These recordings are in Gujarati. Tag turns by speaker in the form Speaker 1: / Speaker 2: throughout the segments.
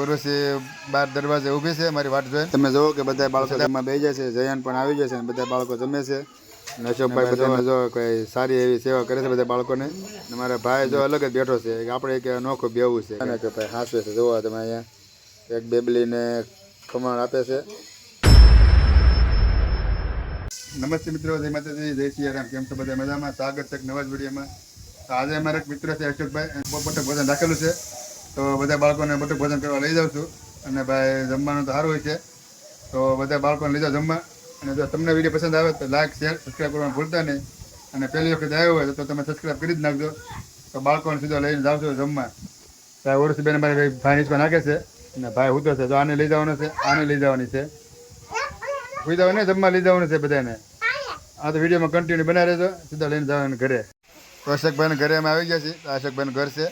Speaker 1: ઉર્વશી બાર દરવાજે ઊભી છે મારી વાટ જોઈ તમે જુઓ કે બધા બાળકો જમવા બેસી જાય છે જયાન પણ આવી જશે અને બધા બાળકો જમે છે. અને અશોકભાઈ બધાને જો કોઈ સારી એવી સેવા કરે છે બધા બાળકોને. અને મારા ભાઈ જો અલગ જ બેઠો છે આપણે એક અનોખું બેવું છે. અને કે ભાઈ હાંસવે છે જોવા તમે અહીંયા. એક બેબલીને ખમણ આપે છે. નમસ્તે મિત્રો જય માતાજી જય સિયારામ. કેમ છો બધા મજામાં? સ્વાગત છે નવા જ વિડીયોમાં. આજે અમારા એક મિત્ર છે અશોકભાઈ બપોર ભોજન રાખેલું છે. તો બધા બાળકોને બધું ભોજન કરવા લઈ જાઉં છું. અને ભાઈ જમવાનું તો સારું હોય છે. તો બધા બાળકોને લઈ જાઓ જમવા. અને જો તમને વીડિયો પસંદ આવે તો લાઈક શેર સબસ્ક્રાઈબ કરવાનું ભૂલતા નહીં. અને પહેલી વખત આવ્યો હોય તો તમે સબસ્ક્રાઈબ કરી જ નાખજો. તો બાળકોને સીધો લઈને જાઉં છું જમવા. ત્યાં ઓરસીબેન મારી ભાઈ નીચમાં નાખે છે. અને ભાઈ ઉતર છે. તો આને લઈ જવાનો છે, આને લઈ જવાની છે. સુઈ જવાનું જમવા લઈ જવાનું છે બધાને. આ તો વિડીયોમાં કન્ટિન્યુ બનાવી રહેજો. સીધા લઈને જવાનું ઘરે. તો અશોકભાઈને ઘરે અમે આવી ગયા છીએ. અશોકભાઈનું ઘર છે.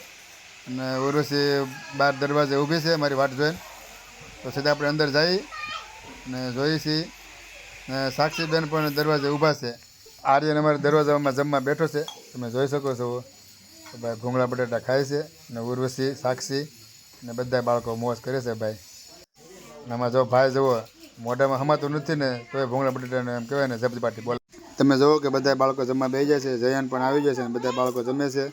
Speaker 1: અને ઉર્વશી બાર દરવાજે ઊભી છે, મારી વાટ જોઈને. તો સીધા આપણે અંદર જઈ ને જોઈ છીએ ને સાક્ષીબેન પણ દરવાજે ઊભા છે. આર્યન અમારે દરવાજામાં જમવા બેઠો છે. તમે જોઈ શકો છો. તો ભાઈ ભૂંગળા બટાટા ખાય છે ને ઉર્વશી, સાક્ષી ને બધા બાળકો મોજ કરે છે ભાઈ. આમાં જો ભાઈ જુઓ, મોઢામાં હમાતું નથી ને તો એ ભૂંગળા બટાટાને એમ કહેવાય ને જબજબાટી બોલે. તમે જુઓ કે બધા બાળકો જમવા બેસી જાય છે. જયાન પણ આવી જાય અને બધા બાળકો જમે છે.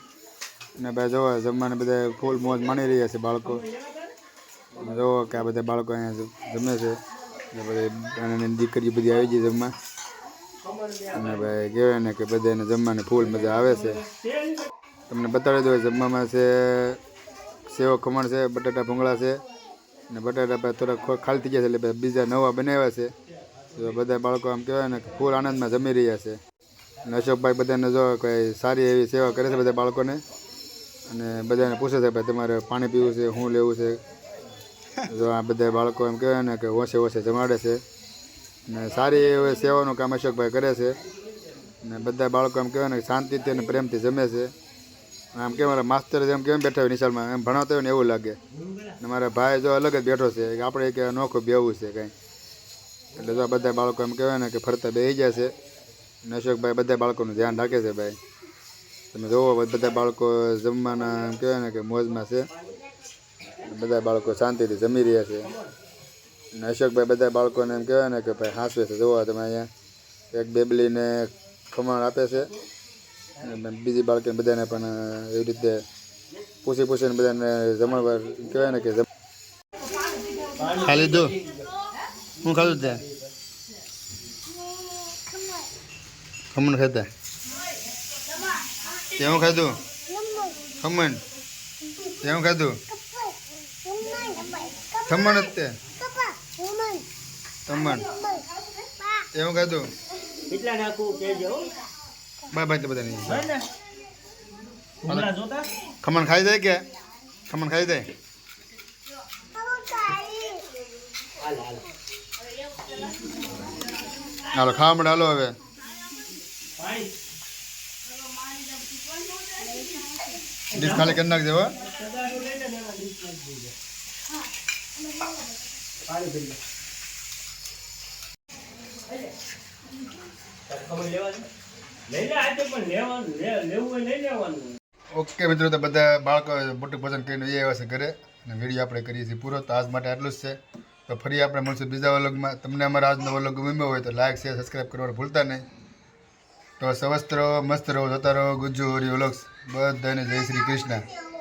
Speaker 1: અને ભાઈ જોવો, જમવાને બધા ફૂલ મોજ માણી રહ્યા છે બાળકો. જોવો કે આ બધા બાળકો અહીંયા જમે છે. અને બધી દીકરીઓ બધી આવી ગઈ જમવા. અને ભાઈ કહેવાય ને કે બધાને જમવાની ફૂલ મજા આવે છે. તમને બતાવી દઉં જમવામાં છે, સેવો ખમણ છે, બટાટા ભૂંગળા છે. અને બટાટા ભાઈ થોડાક ખાલી થઈ ગયા છે, એટલે બીજા નવા બનાવ્યા છે. તો બધા બાળકો આમ કહેવાય ને ફૂલ આનંદમાં જમી રહ્યા છે. અને અશોકભાઈ બધાને જો કોઈ સારી એવી સેવા કરે છે બધા બાળકોને. અને બધાને પૂછે છે ભાઈ, તમારે પાણી પીવું છે શું લેવું છે? જો આ બધા બાળકો એમ કહેવાય ને કે ઓછે ઓછે જમાડે છે. અને સારી એવી સેવાનું કામ અશોકભાઈ કરે છે. અને બધા બાળકો એમ કહેવાય ને શાંતિથી અને પ્રેમથી જમે છે. આમ કે મારા માસ્તર જેમ કેમ બેઠા હોય નિશાળમાં, એમ ભણાવતા હોય ને એવું લાગે. અને મારા ભાઈ જો અલગ જ બેઠો છે, કે આપણે કે નોખું બેવું છે કાંઈ. એટલે જો બધા બાળકો એમ કહેવાય ને કે ફરતા બેસી જાય છે. અને અશોકભાઈ બધા બાળકોનું ધ્યાન રાખે છે ભાઈ. તમે જોવો બધા બાળકો જમવાના એમ કહેવાય ને કે મોજમાં છે. બધા બાળકો શાંતિથી જમી રહ્યા છે. અને અશોકભાઈ બધા બાળકોને એમ કહેવાય ને કે ભાઈ હાંસવે છે. જોવો તમે અહીંયા, એક બેબલીને ખમણ આપે છે. અને બીજી બાળકીને બધાને પણ એવી રીતે પૂછી પૂછીને બધાને જમણવાર કહેવાય ને કે ખાલી દો હું ખાધું ત્યાં? ખમણ ખાધા? હું ખાધું? ખમણ. કેવું ખાધું? ખમણ જ તે ખમણ. કેવું ખાધું?
Speaker 2: કેટલા નાખું કેજો
Speaker 1: બાય બાય તો બધાને
Speaker 2: હોય ને ભૂંગળા જોતા?
Speaker 1: ખમણ ખાઈ જાય કે? ખમણ ખાઈ જાય?
Speaker 2: હાલ
Speaker 1: ખાવા મળે હાલો હવે. ડીશ ખાલી કરી
Speaker 2: નાખી
Speaker 1: ઓકે મિત્રો, તો બધા બાળકો મોટું ભોજન કરીને એ આવ્યા છે ઘરે. અને વીડિયો આપણે કરીએ છીએ પૂરો. તો આજ માટે આટલું જ છે. તો ફરી આપણે મળશું બીજા વ્લોગમાં. તમને અમારા આજનો વ્લોગ ગમ્યો હોય તો લાઈક શેર સબસ્ક્રાઈબ કરવાનું ભૂલતા નહીં. તો સવસ્ત્ર મસ્ત રહો જોતા રહો ગુજ્જુ હરી ઓલોક્સ બધાને જય શ્રી કૃષ્ણ.